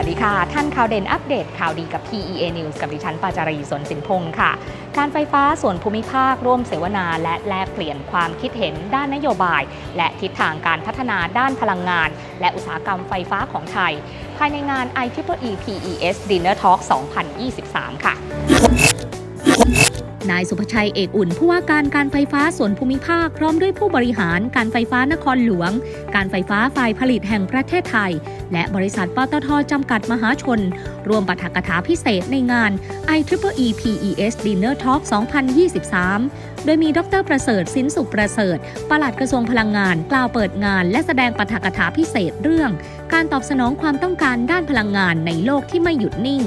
ัสดีค่ะ ท่านข่าวเด่นอัปเดตข่าวดีกับ PEA News กับดิฉันปาจารีสนสินพงศ์ค่ะ การไฟฟ้าส่วนภูมิภาคร่วมเสวนาและแลกเปลี่ยนความคิดเห็นด้านนโยบาย และทิศทางการพัฒนาด้านพลังงาน และอุตสาหกรรมไฟฟ้าของไทย ภายในงาน IEEE PES Dinner Talk 2023 ค่ะ นายสุภชัยเอกอุ่นผู้ว่าการการไฟฟ้าส่วนภูมิภาค พร้อมด้วยผู้บริหารการไฟฟ้านครหลวง การไฟฟ้าฝ่ายผลิตแห่งประเทศไทย และบริษัทปตทจำกัดมหาชน รวมปาฐกถาพิเศษในงาน IEEE PES Dinner Talk 2023 โดยมีดรประเสริฐสินสุขประเสริฐปลัดกระทรวงพลังงาน กล่าวเปิดงาน และแสดงปาฐกถาพิเศษเรื่อง การตอบสนองความต้องการด้านพลังงานในโลกที่ไม่หยุดนิ่ง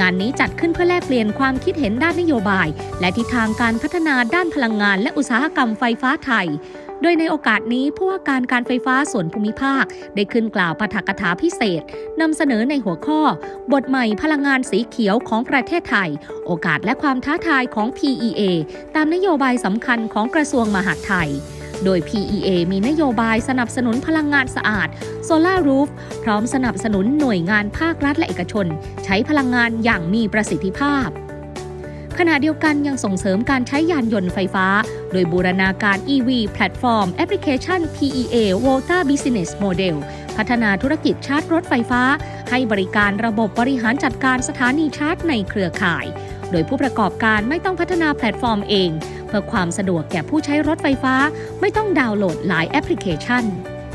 งานนี้จัดขึ้นเพื่อแลกเปลี่ยนความคิดเห็นด้านนโยบาย และทิศทางการพัฒนาด้านพลังงาน และอุตสาหกรรมไฟฟ้าไทย โดยในโอกาสนี้ผู้ว่าการการไฟฟ้าส่วนภูมิภาค ได้ขึ้นกล่าวปาฐกถาพิเศษนำเสนอในหัวข้อ บทใหม่พลังงานสีเขียวของประเทศไทย โอกาสและความท้าทายของ PEA ตามนโยบายสำคัญของกระทรวงมหาดไทย โดย PEA มีนโยบายสนับสนุนพลังงานสะอาด Solar Roof พร้อมสนับสนุนหน่วยงานภาครัฐและเอกชน ใช้พลังงานอย่างมีประสิทธิภาพ ขณะเดียวกันยังส่งเสริมการใช้ยานยนต์ไฟฟ้า โดยบูรณาการ EV แพลตฟอร์มแอปพลิเคชัน PEA Volta Business Model พัฒนาธุรกิจชาร์จรถไฟฟ้า ให้บริการระบบบริหารจัดการสถานีชาร์จในเครือข่าย โดยผู้ประกอบการไม่ต้องพัฒนาแพลตฟอร์มเอง เพื่อความสะดวกแก่ผู้ใช้รถไฟฟ้า ไม่ต้องดาวน์โหลดหลายแอปพลิเคชัน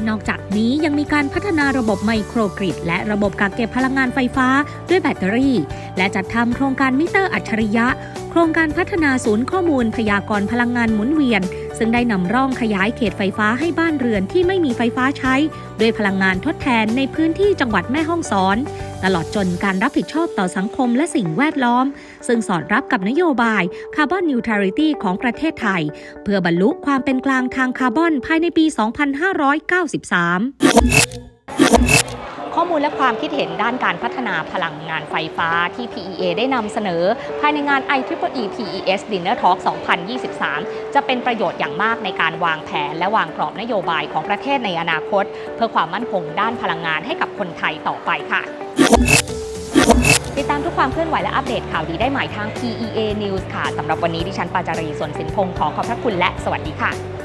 นอกจากนี้ยังมีการพัฒนาระบบไมโครกริดและระบบกักเก็บพลังงานไฟฟ้าด้วยแบตเตอรี่ และจัดทำโครงการมิเตอร์อัจฉริยะ โครงการพัฒนาศูนย์ข้อมูลพยากรณ์พลังงานหมุนเวียน ซึ่งได้นำร่องขยายเขตไฟฟ้าให้บ้านเรือนที่ไม่มีไฟฟ้าใช้ ด้วยพลังงานทดแทนในพื้นที่จังหวัดแม่ฮ่องสอน ตลอดจนการรับผิดชอบต่อสังคมและสิ่งแวดล้อม ซึ่งสอดรับกับนโยบายคาร์บอนนิวทรัลิตี้ของประเทศไทย เพื่อบรรลุความเป็นกลางทางคาร์บอนภายในปี 2593 ลและความคิดเห็นด้านการพัฒนาพลังงานไฟฟ้าที่ PEA ได้นำเสนอ ภายในงาน IEEE PES Dinner Talk 2023 จะเป็นประโยชน์อย่างมากในการวางแผน และวางกรอบนโยบายของประเทศในอนาคต เพื่อความมั่นคงด้านพลังงานให้กับคนไทยต่อไปค่ะติดตามทุกความเคลื่อนไหวและอัปเดตข่าวดีได้ใหม่ทาง PEA News ค่ะ สำหรับวันนี้ดิฉันปาจารีส่วนสินพงศ์ขอขอบพระคุณและสวัสดีค่ะ